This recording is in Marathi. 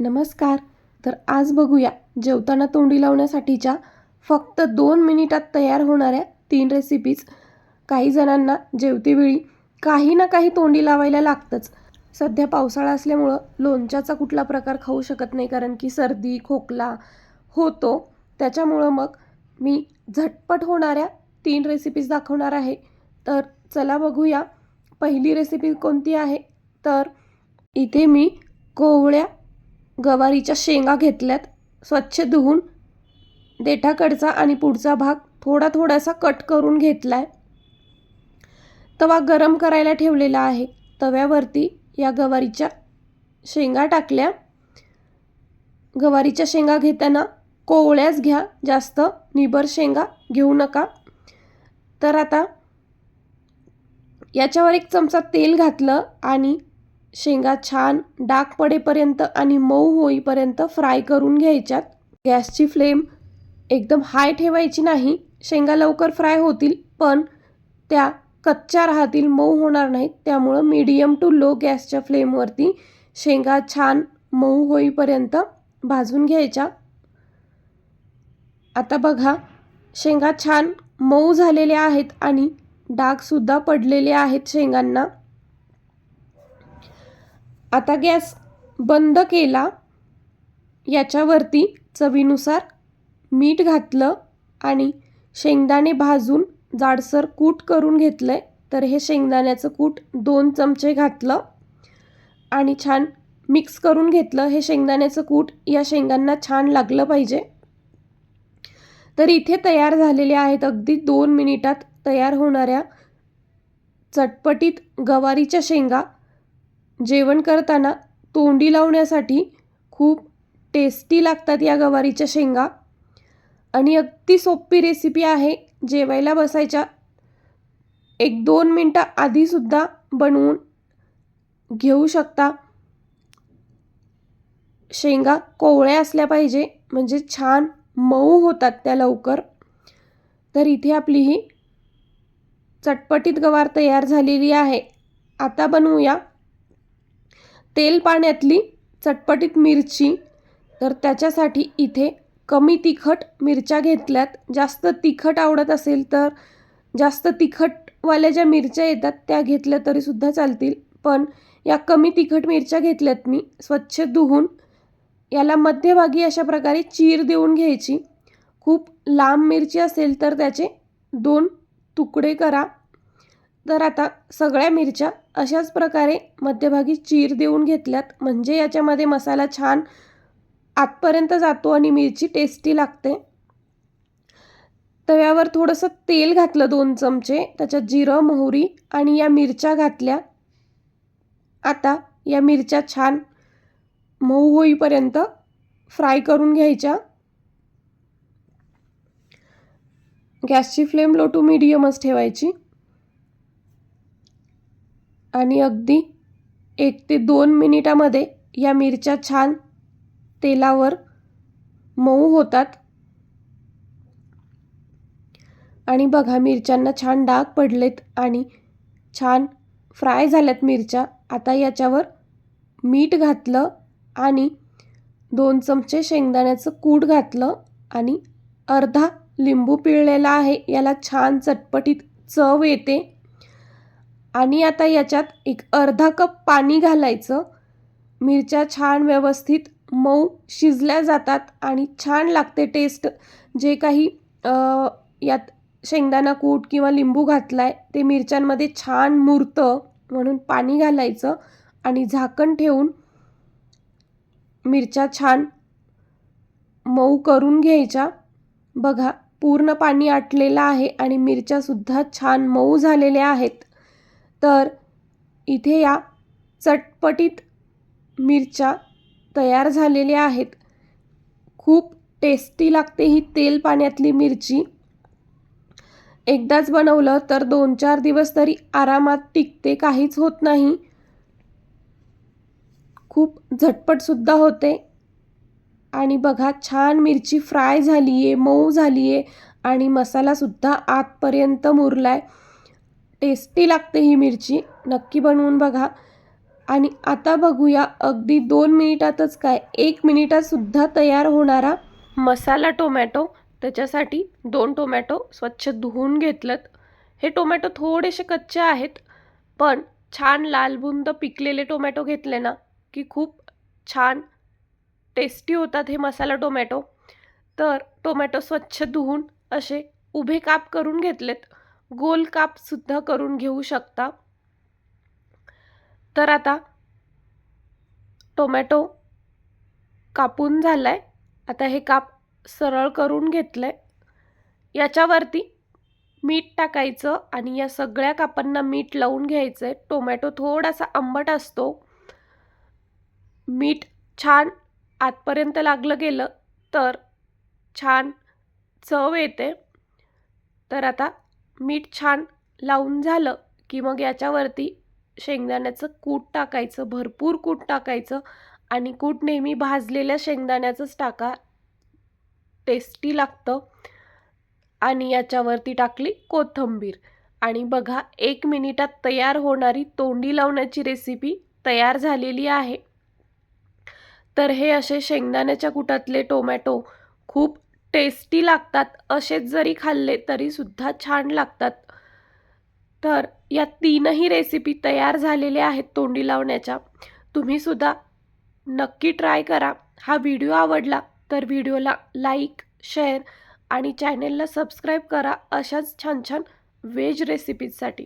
नमस्कार. तर आज बघूया जेवताना तोंडी लावण्यासाठीच्या फक्त दोन मिनिटात तयार होणाऱ्या तीन रेसिपीज काही जणांना जेवतेवेळी काही ना काही तोंडी लावायला लागतंच. सध्या पावसाळा असल्यामुळं लोणच्याचा कुठला प्रकार खाऊ शकत नाही कारण की सर्दी खोकला होतो. त्याच्यामुळं मग मी झटपट होणाऱ्या तीन रेसिपीज दाखवणार आहे. तर चला बघूया पहिली रेसिपी कोणती आहे. तर इथे मी कोवळ्या गवारीच्या शेंगा घेतल्यात. स्वच्छ धुवून देठाकडचा आणि पुढचा भाग थोडा थोडासा कट करून घेतला आहे तवा गरम करायला ठेवलेला आहे. तव्यावरती या गवारीच्या शेंगा टाकल्या. गवारीच्या शेंगा घेताना कोवळ्याच घ्या. जास्त निबर शेंगा घेऊ नका. तर आता याच्यावर एक चमचा तेल घातलं आणि शेंगा छान डाग पडेपर्यंत आणि मऊ होईपर्यंत फ्राय करून घ्यायच्यात. गॅसची फ्लेम एकदम हाय ठेवायची नाही. शेंगा लवकर फ्राय होतील पण त्या कच्च्या राहतील मऊ होणार नाहीत. त्यामुळं मीडियम टू लो गॅसच्या फ्लेमवरती शेंगा छान मऊ होईपर्यंत भाजून घ्यायच्या. आता बघा शेंगा छान मऊ झालेल्या आहेत आणि डागसुद्धा पडलेले आहेत शेंगांना. आता गॅस बंद केला याच्यावरती चवीनुसार मीठ घातलं आणि शेंगदाणे भाजून जाडसर कूट करून घेतलं आहे तर हे शेंगदाण्याचं कूट दोन चमचे घातलं आणि छान मिक्स करून घेतलं. हे शेंगदाण्याचं कूट या शेंगांना छान लागलं पाहिजे. तर इथे तयार झालेले आहेत अगदी दोन मिनिटात तयार होणाऱ्या चटपटीत गवारीच्या शेंगा. जेवण करताना तोंडी लावण्यासाठी खूप टेस्टी लागतात या गवारीच्या शेंगा. आणि अगदी सोपी रेसिपी आहे जेवायला बसायच्या. एक दोन मिनटं आधीसुद्धा बनवून घेऊ शकता. शेंगा कोवळ्या असल्या पाहिजे म्हणजे छान मऊ होतात त्या लवकर. तर इथे आपली ही चटपटीत गवार तयार झालेली आहे. आता बनवूया तेल पाण्यातली चटपटीत मिरची तर त्याच्यासाठी इथे कमी तिखट मिरच्या घेतल्यात. जास्त तिखट आवडत असेल तर जास्त तिखटवाल्या ज्या मिरच्या येतात त्या घेतल्या तरीसुद्धा चालतील. पण या कमी तिखट मिरच्या घेतल्यात मी स्वच्छ धुवून. याला मध्यभागी अशा प्रकारे चीर देऊन घ्यायची. खूप लांब मिरची असेल तर त्याचे दोन तुकडे करा. तर आता सगळ्या मिरच्या अशाच प्रकारे मध्यभागी चीर देऊन घेतल्यात. म्हणजे याच्यामध्ये मसाला छान आतपर्यंत जातो आणि मिरची टेस्टी लागते. तव्यावर थोडंसं तेल घातलं दोन चमचे त्याच्यात जिरं मोहरी आणि या मिरच्या घातल्या. आता या मिरच्या छान मऊ होईपर्यंत फ्राय करून घ्यायच्या. गॅसची फ्लेम लो टू मिडियमच ठेवायची. आणि अगदी एक ते दोन मिनिटामध्ये या मिरच्या छान तेलावर मऊ होतात. आणि बघा मिरच्यांना छान डाग पडलेत आणि छान फ्राय झाल्यात मिरच्या. आता याच्यावर मीठ घातलं आणि दोन चमचे शेंगदाण्याचं कूट घातलं आणि अर्धा लिंबू पिळलेला आहे. याला छान चटपटीत चव येते. आणि आता याच्यात एक अर्धा कप पाणी घालायचं. मिरच्या छान व्यवस्थित मऊ शिजल्या जातात आणि छान लागते टेस्ट जे काही यात शेंगदाणा कूट किंवा लिंबू घातला आहे ते मिरच्यांमध्ये छान मुरतं. म्हणून पाणी घालायचं आणि झाकण ठेवून मिरच्या छान मऊ करून घ्यायच्या. बघा पूर्ण पाणी आटलेलं आहे आणि मिरच्यासुद्धा छान मऊ झालेल्या आहेत. तर इथे या चटपटीत मिरच्या तयार झालेल्या आहेत. खूप टेस्टी लागते ही तेल पाण्यातली मिरची. एकदाच बनवलं तर दोन चार दिवस तरी आरामात टिकते काहीच होत नाही. खूप झटपटसुद्धा होते. आणि बघा छान मिरची फ्राय झाली आहे मऊ झाली आहे आणि मसालासुद्धा आतपर्यंत मुरला आहे टेस्टी लागते ही मिरची. नक्की बनवून बघा. आणि आता बघूया अगदी दोन मिनिटातच काय एक मिनिटातसुद्धा तयार होणारा मसाला टोमॅटो. त्याच्यासाठी दोन टोमॅटो स्वच्छ धुवून घेतलं हे टोमॅटो थोडेसे कच्चे आहेत पण छान लालबुंद पिकलेले टोमॅटो घेतले ना की खूप छान टेस्टी होतात हे मसाला टोमॅटो. तर टोमॅटो स्वच्छ धुवून असे उभे काप करून घेतलेत. गोल कापसुद्धा करून घेऊ शकता. तर आता टोमॅटो कापून झाला आहे आता हे काप सरळ करून घेतलं आहे याच्यावरती मीठ टाकायचं आणि या सगळ्या कापांना मीठ लावून घ्यायचं आहे टोमॅटो थोडासा आंबट असतो. मीठ छान आतपर्यंत लागलं गेलं तर छान चव येते. तर आता मीठ छान लावून झालं की मग याच्यावरती शेंगदाण्याचं कूट टाकायचं भरपूर कूट टाकायचं आणि कूट नेहमी भाजलेल्या शेंगदाण्याचंच टाका. टेस्टी लागतं. आणि याच्यावरती टाकली कोथिंबीर. आणि बघा एक मिनिटात तयार होणारी तोंडी लावण्याची रेसिपी तयार झालेली आहे. तर हे असे शेंगदाण्याच्या कुटातले टोमॅटो खूप टेस्टी लागतात. असेच जरी खाल्ले तरीसुद्धा छान लागतात. तर या तीनही रेसिपी तयार झालेल्या आहेत तोंडी लावण्याच्या. तुम्हीसुद्धा नक्की ट्राय करा. हा व्हिडिओ आवडला तर व्हिडिओला लाईक शेअर आणि चॅनेलला सबस्क्राईब करा अशाच छान छान व्हेज रेसिपीजसाठी